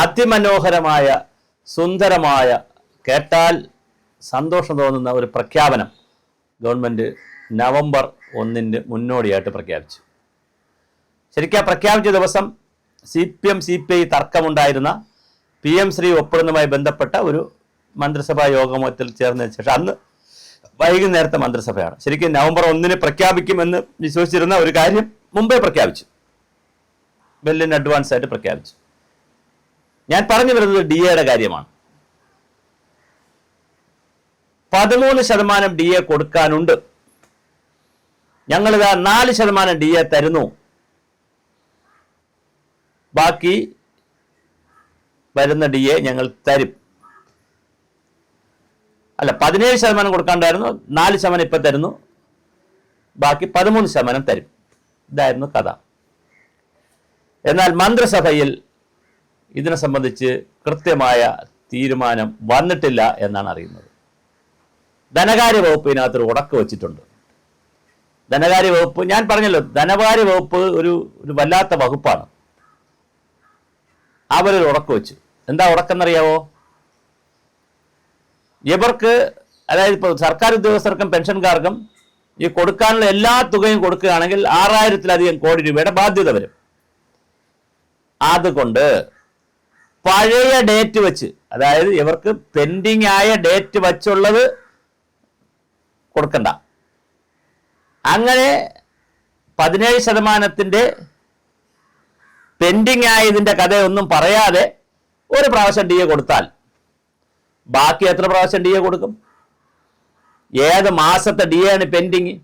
അതിമനോഹരമായ സുന്ദരമായ കേട്ടാൽ സന്തോഷം തോന്നുന്ന ഒരു പ്രഖ്യാപനം ഗവൺമെന്റ് നവംബർ ഒന്നിന്റെ മുന്നോടിയായിട്ട് പ്രഖ്യാപിച്ചു. ശരിക്കും ആ പ്രഖ്യാപിച്ച ദിവസം C P M C P I തർക്കമുണ്ടായിരുന്ന P M Shri ഒപ്പിടുന്നതുമായി ബന്ധപ്പെട്ട ഒരു മന്ത്രിസഭാ യോഗത്തിൽ ചേർന്നതിന് ശേഷം അന്ന് വൈകുന്നേരത്തെ മന്ത്രിസഭയാണ്. ശരിക്കും നവംബർ ഒന്നിന് പ്രഖ്യാപിക്കുമെന്ന് വിശ്വസിച്ചിരുന്ന ഒരു കാര്യം മുമ്പേ പ്രഖ്യാപിച്ചു. വെല്ലിൻ അഡ്വാൻസ് ആയിട്ട് പ്രഖ്യാപിച്ചു. ഞാൻ പറഞ്ഞു വരുന്നത് ഡി എയുടെ കാര്യമാണ്. പതിമൂന്ന് ശതമാനം ഡി എ കൊടുക്കാനുണ്ട്. ഞങ്ങളിതാ നാല് ശതമാനം ഡി എ തരുന്നു. ബാക്കി വരുന്ന ഡി എ ഞങ്ങൾ തരും. അല്ല പതിനേഴ് ശതമാനം കൊടുക്കാണ്ടായിരുന്നു നാല് ശതമാനം ഇപ്പം തരുന്നു. ബാക്കി പതിമൂന്ന് ശതമാനം തരും. ഇതായിരുന്നു കഥ. എന്നാൽ മന്ത്രിസഭയിൽ ഇതിനെ സംബന്ധിച്ച് കൃത്യമായ തീരുമാനം വന്നിട്ടില്ല എന്നാണ് അറിയുന്നത്. ധനകാര്യ വകുപ്പ് ഇതിനകത്തൊരു ഉടക്ക് വെച്ചിട്ടുണ്ട്. ധനകാര്യ വകുപ്പ് ഞാൻ പറഞ്ഞല്ലോ ധനകാര്യ വകുപ്പ് ഒരു ഒരു വല്ലാത്ത വകുപ്പാണ്. അവരൊരു ഉടക്ക് വെച്ചു. എന്താ ഉടക്കെന്നറിയാവോ? ഇവർക്ക് അതായത് ഇപ്പോൾ സർക്കാർ ഉദ്യോഗസ്ഥർക്കും പെൻഷൻകാർക്കും ഈ കൊടുക്കാനുള്ള എല്ലാ തുകയും കൊടുക്കുകയാണെങ്കിൽ ആറായിരത്തിലധികം കോടി രൂപയുടെ ബാധ്യത വരും. അതുകൊണ്ട് പഴയ ഡേറ്റ് വെച്ച് അതായത് ഇവർക്ക് പെൻഡിങ് ആയ ഡേറ്റ് വച്ചുള്ളത് കൊടുക്കണ്ട. അങ്ങനെ പതിനേഴ് ശതമാനത്തിന്റെ പെൻഡിങ് ആയതിന്റെ കഥയൊന്നും പറയാതെ ഒരു പ്രാവശ്യം ഡി എ കൊടുത്താൽ ബാക്കി എത്ര പ്രാവശ്യം ഡി എ കൊടുക്കും? ഏത് മാസത്തെ ഡി എ ആണ് പെൻഡിങ്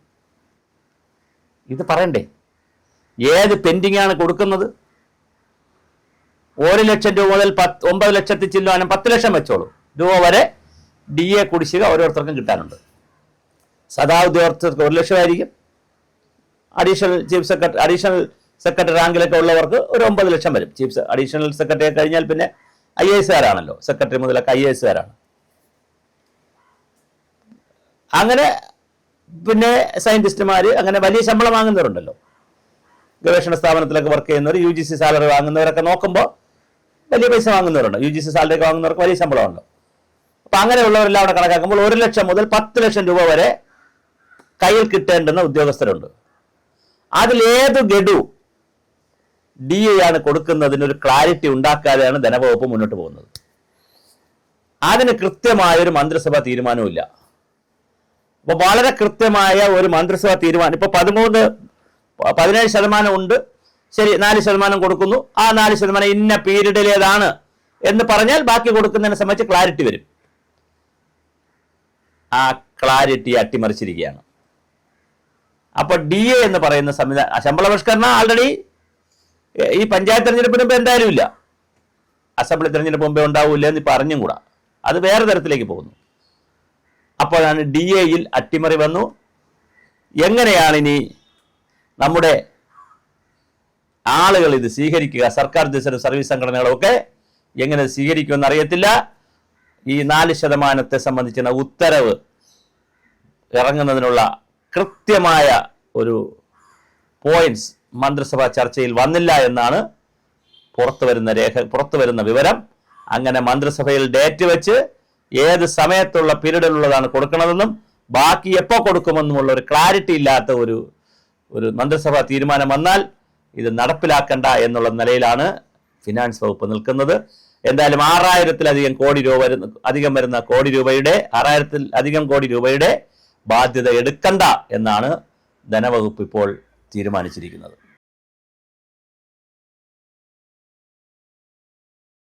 ഇത് പറയണ്ടേ. ഏത് പെൻഡിങ് ആണ് കൊടുക്കുന്നത്? ഒരു ലക്ഷം രൂപ മുതൽ പത്ത് ഒമ്പത് ലക്ഷത്തി ചില്ലാനും പത്ത് ലക്ഷം വെച്ചോളൂ. രൂപ വരെ ഡി എ കുടിശ്ശിക ഓരോരുത്തർക്കും കിട്ടാനുണ്ട്. സദാ ഉദ്യോഗസ്ഥർക്ക് ഒരു ലക്ഷമായിരിക്കും. Additional chief secretary additional secretary റാങ്കിലൊക്കെ ഉള്ളവർക്ക് ഒരു ഒമ്പത് ലക്ഷം വരും. ചീഫ് അഡീഷണൽ സെക്രട്ടറി കഴിഞ്ഞാൽ പിന്നെ ഐ എ എസുകാരാണല്ലോ സെക്രട്ടറി മുതലൊക്കെ ഐ എ എസുകാരാണ് അങ്ങനെ പിന്നെ സയന്റിസ്റ്റുമാർ അങ്ങനെ വലിയ ശമ്പളം വാങ്ങുന്നവരുണ്ടല്ലോ. ഗവേഷണ സ്ഥാപനത്തിലൊക്കെ വർക്ക് ചെയ്യുന്നവർ യു ജി സി സാലറി വാങ്ങുന്നവരൊക്കെ നോക്കുമ്പോൾ വലിയ പൈസ വാങ്ങുന്നവരുണ്ട്. യു ജി സി സാലറി ഒക്കെ വാങ്ങുന്നവർക്ക് വലിയ ശമ്പളമുണ്ട്. അപ്പം അങ്ങനെയുള്ളവരെല്ലാം അവിടെ കണക്കാക്കുമ്പോൾ ഒരു ലക്ഷം മുതൽ പത്ത് ലക്ഷം രൂപ വരെ കയ്യിൽ കിട്ടേണ്ടുന്ന ഉദ്യോഗസ്ഥരുണ്ട്. അതിലേത് ഗഡു ഡി എ ആണ് കൊടുക്കുന്നതിന് ഒരു ക്ലാരിറ്റി ഉണ്ടാക്കാതെയാണ് ധനവകുപ്പ് മുന്നോട്ട് പോകുന്നത്. അതിന് കൃത്യമായ ഒരു മന്ത്രിസഭാ തീരുമാനവുമില്ല അപ്പൊ വളരെ കൃത്യമായ ഒരു മന്ത്രിസഭാ തീരുമാനം ഇപ്പൊ പതിമൂന്ന് പതിനേഴ് ശതമാനം ഉണ്ട്. ശരി നാല് ശതമാനം കൊടുക്കുന്നു. ആ നാല് ശതമാനം ഇന്ന പീരീഡിലേതാണ് എന്ന് പറഞ്ഞാൽ ബാക്കി കൊടുക്കുന്നതിനെ സംബന്ധിച്ച് ക്ലാരിറ്റി വരും. ആ ക്ലാരിറ്റി അട്ടിമറിച്ചിരിക്കുകയാണ്. അപ്പൊ ഡി എ എന്ന് പറയുന്ന സംവിധാനം ശമ്പള പരിഷ്കരണം ആൾറെഡി ഈ പഞ്ചായത്ത് തെരഞ്ഞെടുപ്പിന് മുമ്പ് എന്തായാലും ഇല്ല അസംബ്ലി തെരഞ്ഞെടുപ്പ് മുമ്പേ ഉണ്ടാവില്ല എന്ന് ഇപ്പൊ അറിഞ്ഞും കൂടാ. അത് വേറെ തരത്തിലേക്ക് പോകുന്നു. അപ്പോഴാണ് ഡി എയിൽ അട്ടിമറി വന്നു. എങ്ങനെയാണ് ഇനി നമ്മുടെ ആളുകൾ ഇത് സ്വീകരിക്കുക സർക്കാർ ഉദ്യോഗസ്ഥരും സർവീസ് സംഘടനകളൊക്കെ എങ്ങനെ സ്വീകരിക്കുമെന്ന് അറിയത്തില്ല. ഈ നാല് ശതമാനത്തെ സംബന്ധിക്കുന്ന ഉത്തരവ് ഇറങ്ങുന്നതിനുള്ള കൃത്യമായ ഒരു പോയിന്റ്സ് മന്ത്രിസഭാ ചർച്ചയിൽ വന്നില്ല എന്നാണ് പുറത്തു വരുന്ന രേഖ പുറത്തു വരുന്ന വിവരം. അങ്ങനെ മന്ത്രിസഭയിൽ ഡേറ്റ് വെച്ച് ഏത് സമയത്തുള്ള പീരീഡിലുള്ളതാണ് കൊടുക്കണതെന്നും ബാക്കി എപ്പോൾ കൊടുക്കുമെന്നുമുള്ള ഒരു ക്ലാരിറ്റി ഇല്ലാത്ത ഒരു ഒരു മന്ത്രിസഭാ തീരുമാനം വന്നാൽ ഇത് നടപ്പിലാക്കണ്ട എന്നുള്ള നിലയിലാണ് ഫിനാൻസ് വകുപ്പ് നിൽക്കുന്നത്. എന്തായാലും ആറായിരത്തിലധികം കോടി രൂപ അധികം വരുന്ന കോടി രൂപയുടെ ആറായിരത്തിൽ അധികം കോടി രൂപയുടെ ബാധ്യത എടുക്കണ്ട എന്നാണ് ധനവകുപ്പ് ഇപ്പോൾ തീരുമാനിച്ചിരിക്കുന്നത്.